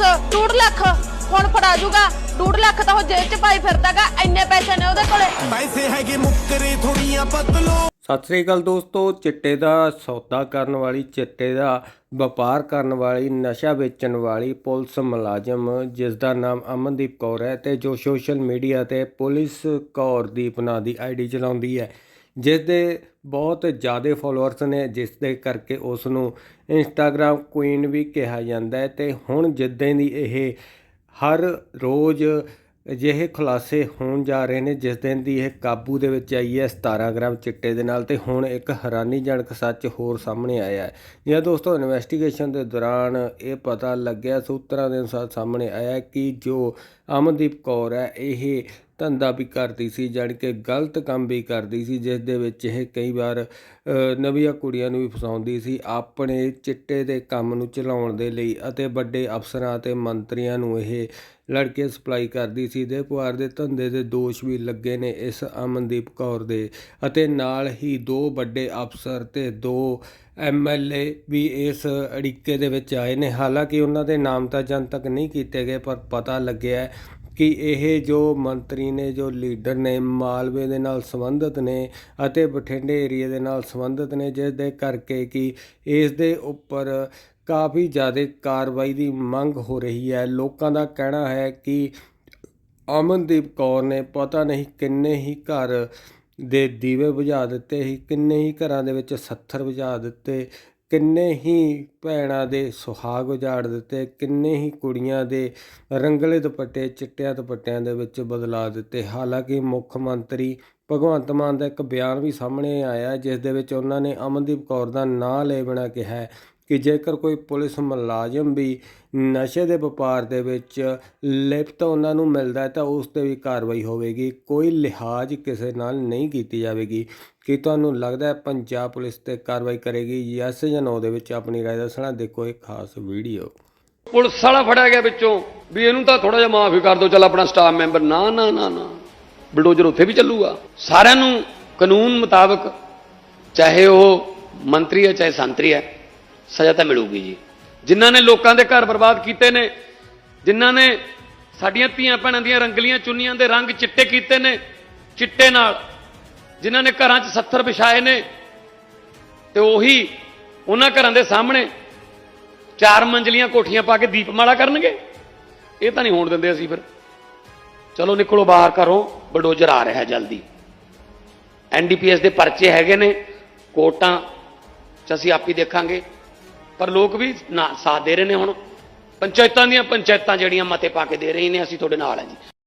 2 ਲੱਖ। ਹੁਣ ਫੜਾ ਜੂਗਾ। 2 ਲੱਖ ਤਾਂ ਉਹ ਜੇਬ 'ਚ ਪਾਈ ਫਿਰਦਾਗਾ ਇੰਨੇ ਪੈਸੇ ਨੇ ਉਹਦੇ ਕੋਲੇ। ਪੈਸੇ ਹੈਗੇ ਮੁੱਕਰੇ ਥੋੜੀਆਂ ਬਦਲੋ ਸਤਿ ਸ੍ਰੀ ਅਕਾਲ ਦੋਸਤੋ ਚਿੱਟੇ ਦਾ ਸੌਦਾ ਕਰਨ ਵਾਲੀ ਚਿੱਟੇ ਦਾ ਵਪਾਰ ਕਰਨ ਵਾਲੀ ਨਸ਼ਾ ਵੇਚਣ ਵਾਲੀ ਪੁਲਿਸ ਮੁਲਾਜ਼ਮ ਜਿਸ ਦਾ ਨਾਮ ਅਮਨਦੀਪ ਕੌਰ ਹੈ ਤੇ ਜੋ ਸੋਸ਼ਲ ਮੀਡੀਆ ਤੇ ਪੁਲਿਸ ਕੌਰਦੀਪ ਨਾਂ ਦੀ ਆਈਡੀ ਚਲਾਉਂਦੀ ਹੈ। ਜਿਸ ਦੇ ਬਹੁਤ ਜ਼ਿਆਦਾ ਫੋਲੋਅਰਸ ਨੇ ਜਿਸ ਦੇ ਕਰਕੇ ਉਸ ਨੂੰ ਇੰਸਟਾਗ੍ਰam ਕੁਈਨ ਵੀ ਕਿਹਾ ਜਾਂਦਾ ਹੈ ਤੇ ਹੁਣ ਜਿੱਦਾਂ ਦੀ ਇਹ ਹਰ ਰੋਜ਼ ਅਜਿਹੇ ਖੁਲਾਸੇ ਹੋਣ ਜਾ ਰਹੇ ਨੇ ਜਿਸ ਦਿਨ ਦੀ ਇਹ ਕਾਬੂ ਦੇ ਵਿੱਚ ਆਈ ਹੈ 17 ਗ੍ਰਾਮ ਚਿੱਟੇ ਦੇ ਨਾਲ ਤੇ ਹੁਣ ਇੱਕ ਹੈਰਾਨੀਜਨਕ ਸੱਚ ਹੋਰ ਸਾਹਮਣੇ ਆਇਆ ਹੈ। ਜੀ ਦੋਸਤੋ ਇਨਵੈਸਟੀਗੇਸ਼ਨ ਦੇ ਦੌਰਾਨ ਇਹ ਪਤਾ ਲੱਗਿਆ, ਸੂਤਰਾਂ ਦੇ ਅਨੁਸਾਰ ਸਾਹਮਣੇ ਆਇਆ ਕਿ ਜੋ ਅਮਨਦੀਪ ਕੌਰ ਹੈ, ਇਹ ਧੰਦਾ ਵੀ ਕਰਦੀ ਸੀ, ਜਾਣੀ ਕਿ ਗਲਤ ਕੰਮ ਵੀ ਕਰਦੀ ਸੀ, ਜਿਸ ਦੇ ਵਿੱਚ ਇਹ ਕਈ ਵਾਰ ਨਵੀਆਂ ਕੁੜੀਆਂ ਨੂੰ ਵੀ ਫਸਾਉਂਦੀ ਸੀ ਆਪਣੇ ਚਿੱਟੇ ਦੇ ਕੰਮ ਨੂੰ ਚਲਾਉਣ ਦੇ ਲਈ ਅਤੇ ਵੱਡੇ ਅਫਸਰਾਂ ਅਤੇ ਮੰਤਰੀਆਂ ਨੂੰ ਇਹ ਲੜਕੇ ਸਪਲਾਈ ਕਰਦੀ ਸੀ। ਦੇ ਪੁਆਰ ਦੇ ਧੰਦੇ ਦੇ ਦੋਸ਼ ਵੀ ਲੱਗੇ ਨੇ ਇਸ ਅਮਨਦੀਪ ਕੌਰ ਦੇ ਅਤੇ ਨਾਲ ਹੀ ਦੋ ਵੱਡੇ ਅਫਸਰ ਤੇ ਦੋ ਐਮਐਲਏ ਵੀ ਇਸ ਅੜਿੱਕੇ ਦੇ ਵਿੱਚ ਆਏ ਨੇ। ਹਾਲਾਂਕਿ ਉਹਨਾਂ ਦੇ ਨਾਮ ਤਾਂ ਜਨਤਕ ਨਹੀਂ ਕੀਤੇ ਗਏ, ਪਰ ਪਤਾ ਲੱਗਿਆ ਕਿ ਇਹ ਜੋ ਮੰਤਰੀ ਨੇ, ਜੋ ਲੀਡਰ ਨੇ ਮਾਲਵੇ ਦੇ ਨਾਲ ਸੰਬੰਧਿਤ ਨੇ ਅਤੇ ਬਠਿੰਡੇ ਏਰੀਆ ਦੇ ਨਾਲ ਸੰਬੰਧਿਤ ਨੇ ਜਿਸ ਦੇ ਕਰਕੇ ਕਿ ਇਸ ਦੇ ਉੱਪਰ ਕਾਫੀ ਜ਼ਿਆਦਾ ਕਾਰਵਾਈ ਦੀ ਮੰਗ ਹੋ ਰਹੀ ਹੈ। ਲੋਕਾਂ ਦਾ ਕਹਿਣਾ ਹੈ ਕਿ ਅਮਨਦੀਪ ਕੌਰ ਨੇ ਪਤਾ ਨਹੀਂ ਕਿੰਨੇ ਹੀ ਘਰ ਦੇ ਦੀਵੇ ਬੁਝਾ ਦਿੱਤੇ ਸੀ, ਕਿੰਨੇ ਹੀ ਘਰਾਂ ਦੇ ਵਿੱਚ ਸੱਥਰ ਬੁਝਾ ਦਿੱਤੇ ਕਿੰਨੇ ਹੀ ਭੈਣਾਂ ਦੇ ਸੁਹਾਗ ਉਜਾੜ ਦਿੱਤੇ, ਕਿੰਨੇ ਹੀ ਕੁੜੀਆਂ ਦੇ ਰੰਗਲੇ ਦੁਪੱਟੇ, ਚਿੱਟਿਆਂ ਦੁਪੱਟਿਆਂ ਦੇ ਵਿੱਚ ਬਦਲਾ ਦਿੱਤੇ। ਹਾਲਾਂਕਿ ਮੁੱਖ ਮੰਤਰੀ ਭਗਵੰਤ ਮਾਨ ਦਾ ਇੱਕ ਬਿਆਨ ਵੀ ਸਾਹਮਣੇ ਆਇਆ, ਜਿਸ ਦੇ ਵਿੱਚ ਉਹਨਾਂ ਨੇ ਅਮਨਦੀਪ ਕੌਰ ਦਾ ਨਾਂ ਲੈ ਬਿਨਾ ਕਿਹਾ ਕਿ ਜੇਕਰ ਕੋਈ ਪੁਲਿਸ ਮੁਲਾਜ਼ਮ ਵੀ ਨਸ਼ੇ ਦੇ ਵਪਾਰ ਦੇ ਵਿੱਚ ਲਿਪਤ ਉਹਨਾਂ ਨੂੰ ਮਿਲਦਾ ਹੈ, ਤਾਂ ਉਸ ਤੇ ਵੀ ਕਾਰਵਾਈ ਹੋਵੇਗੀ। ਕੋਈ ਲਿਹਾਜ਼ ਕਿਸੇ ਨਾਲ ਨਹੀਂ ਕੀਤੀ ਜਾਵੇਗੀ। ਕੀ ਤੁਹਾਨੂੰ ਲੱਗਦਾ ਹੈ ਪੰਜਾਬ ਪੁਲਿਸ ਤੇ ਕਾਰਵਾਈ ਕਰੇਗੀ? ਯੈਸ ਜਾਂ ਨੋ ਦੇ ਵਿੱਚ ਆਪਣੀ ਰਾਏ ਦੱਸਣਾ। ਦੇਖੋ ਇਹ ਖਾਸ ਵੀਡੀਓ। ਪੁਲਿਸ ਵਾਲਾ ਫੜਿਆ ਗਿਆ ਵਿੱਚੋਂ। ਵੀ ਇਹਨੂੰ ਤਾਂ ਥੋੜਾ ਜਿਹਾ ਮਾਫ਼ ਹੀ ਕਰ ਦਿਓ। ਚੱਲ ਆਪਣਾ ਸਟਾਫ ਮੈਂਬਰ ਨਾ ਨਾ ਨਾ ਨਾ। ਬਲਡੋਜ਼ਰ ਉੱਥੇ ਵੀ ਚੱਲੂਗਾ। ਸਾਰਿਆਂ ਨੂੰ ਕਾਨੂੰਨ ਮੁਤਾਬਕ ਚਾਹੇ ਉਹ ਮੰਤਰੀ ਹੈ, ਚਾਹੇ ਸੰਤਰੀ ਹੈ ਸਜ਼ਾ ਤਾਂ ਮਿਲੂਗੀ ਜੀ। ਜਿਨ੍ਹਾਂ ਨੇ ਲੋਕਾਂ ਦੇ ਘਰ ਬਰਬਾਦ ਕੀਤੇ ਨੇ, ਜਿਨ੍ਹਾਂ ਨੇ ਸਾਡੀਆਂ ਧੀਆਂ ਭੈਣਾਂ ਦੀਆਂ ਰੰਗਲੀਆਂ ਚੁੰਨੀਆਂ ਦੇ ਰੰਗ ਚਿੱਟੇ ਕੀਤੇ ਨੇ, ਚਿੱਟੇ ਨਾਲ, ਜਿਨ੍ਹਾਂ ਨੇ ਘਰਾਂ 'ਚ ਸੱਥਰ ਵਿਛਾਏ ਨੇ, ਤੇ ਉਹੀ ਉਹਨਾਂ ਘਰਾਂ ਦੇ ਸਾਹਮਣੇ ਚਾਰ ਮੰਜ਼ਲੀਆਂ ਕੋਠੀਆਂ ਪਾ ਕੇ ਦੀਪਮਾਲਾ ਕਰਨਗੇ। ਇਹ ਤਾਂ ਨਹੀਂ ਹੋਣ ਦਿੰਦੇ ਅਸੀਂ ਫਿਰ। ਚਲੋ ਨਿਕਲੋ ਬਾਹਰ ਘਰੋਂ ਬਲਡੋਜ਼ਰ ਆ ਰਿਹਾ ਜਲਦੀ। ਐਨਡੀਪੀਐਸ ਦੇ ਪਰਚੇ ਹੈਗੇ ਨੇ ਕੋਟਾਂ ਚ ਅਸੀਂ ਆਪ ਹੀ ਦੇਖਾਂਗੇ। ਪਰ ਲੋਕ ਵੀ ਨਾ ਸਾਥ ਦੇ ਰਹੇ ਨੇ ਹੁਣ। ਪੰਚਾਇਤਾਂ ਦੀਆਂ ਪੰਚਾਇਤਾਂ ਜਿਹੜੀਆਂ ਮਤੇ ਪਾ ਕੇ ਦੇ ਰਹੀ ਨੇ, ਅਸੀਂ ਤੁਹਾਡੇ ਨਾਲ ਹਾਂ ਜੀ।